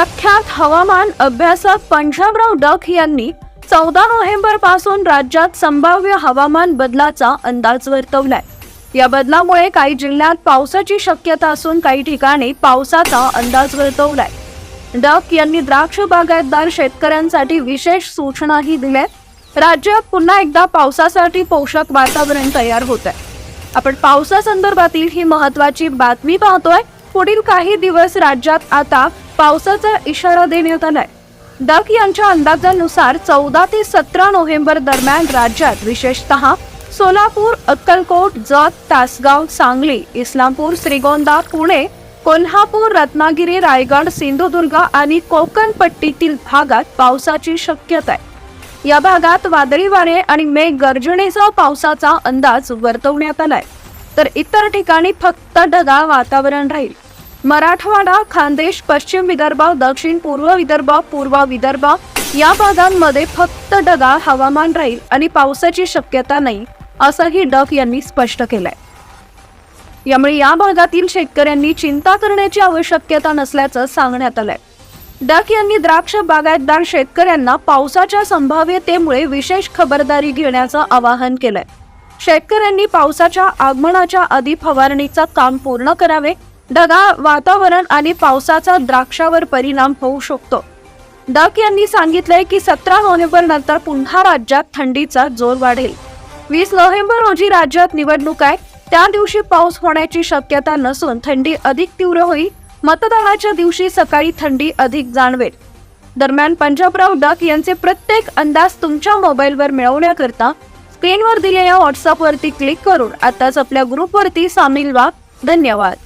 प्रख्यात हवामान अभ्यासक पंजाबराव डक यांनी चौदा नोव्हेंबरपासून राज्यात संभाव्य हवामान बदलाचा अंदाज वर्तवलाय. या बदलामुळे काही जिल्ह्यात पावसाची शक्यता असून काही ठिकाणी पावसाचा अंदाज वर्तवलाय. डक यांनी द्राक्ष बागायतदार शेतकऱ्यांसाठी विशेष सूचनाही दिल्या राज्यात पुन्हा एकदा पावसासाठी पोषक वातावरण तयार होत आहे आपण पावसासंदर्भातील ही महत्वाची बातमी पाहतोय. पुढील काही दिवस राज्यात आता पावसाचा इशारा देण्यात आलाय. डक यांच्या अंदाजानुसार चौदा ते सतरा नोव्हेंबर दरम्यान राज्यात विशेषतः सोलापूर अक्कलकोट जत तासगाव सांगली इस्लामपूर श्रीगोंदा पुणे कोल्हापूर रत्नागिरी रायगड सिंधुदुर्ग आणि कोकण पट्टीतील भागात पावसाची शक्यता आहे. या भागात वादळी वारे आणि मेघ गर्जनेसह पावसाचा अंदाज वर्तवण्यात आलाय. तर इतर ठिकाणी फक्त ढगाळ वातावरण राहील. मराठवाडा खानदेश पश्चिम विदर्भ दक्षिण पूर्व विदर्भ पूर्व विदर्भ या भागांमध्ये फक्त ढगाळ हवामान राहील आणि पावसाची शक्यता नाही असंही डक यांनी स्पष्ट केलंय. यामुळे या भागातील शेतकऱ्यांनी चिंता करण्याची आवश्यकता नसल्याचं सांगण्यात आलंय. डक यांनी द्राक्ष बागायतदार शेतकऱ्यांना पावसाच्या संभाव्यतेमुळे विशेष खबरदारी घेण्याचं आवाहन केलंय. शेतकऱ्यांनी पावसाच्या आगमनाच्या आधी फवारणीचं काम पूर्ण करावे ढगाळ वातावरण आणि पावसाचा द्राक्षावर परिणाम होऊ शकतो. डक यांनी सांगितलंय की सतरा नोव्हेंबर नंतर पुन्हा राज्यात थंडीचा जोर वाढेल. वीस नोव्हेंबर रोजी राज्यात निवडणूक आहे. त्या दिवशी पाऊस होण्याची शक्यता नसून थंडी अधिक तीव्र होईल. मतदानाच्या दिवशी सकाळी थंडी अधिक जाणवेल. दरम्यान पंजाबराव डक यांचे प्रत्येक अंदाज तुमच्या मोबाईलवर मिळवण्याकरता स्क्रीनवर दिलेल्या व्हॉट्सअपवरती क्लिक करून आताच आपल्या ग्रुपवरती सामील व्हा. धन्यवाद.